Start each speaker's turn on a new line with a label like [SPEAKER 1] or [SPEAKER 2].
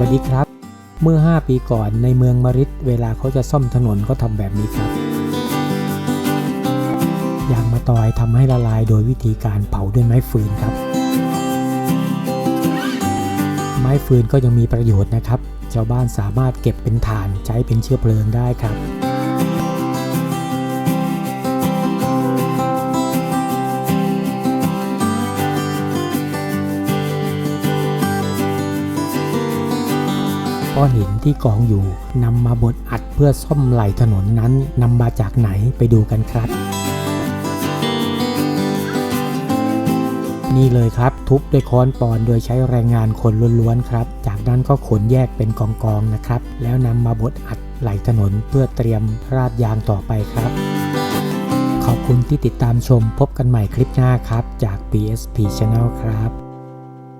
[SPEAKER 1] วัสดีครับ เมื่อ 5 ปีก่อนในเมืองมาริดเวลาเขาจะซ่อมถนนก็ทำแบบนี้ครับ ยางมะตอยทำให้ละลายโดยวิธีการเผาด้วยไม้ฟืนครับ ไม้ฟืนก็ยังมีประโยชน์นะครับ ชาวบ้านสามารถเก็บเป็นถ่านใช้เป็นเชื้อเพลิงได้ครับ ก้อนหินที่กองอยู่นำมาบดอัดเพื่อซ่อมไหลถนนนั้นนำมาจากไหนไปดูกันครับ นี่เลยครับทุบด้วยค้อนปอนโดยใช้แรงงานคนล้วนๆครับ จากนั้นก็ขนแยกเป็นกองๆนะครับ แล้วนำมาบดอัดไหลถนนเพื่อเตรียมราดยางต่อไปครับขอบคุณที่ติดตามชมพบกันใหม่คลิปหน้าครับ จาก BSP Channel ครับ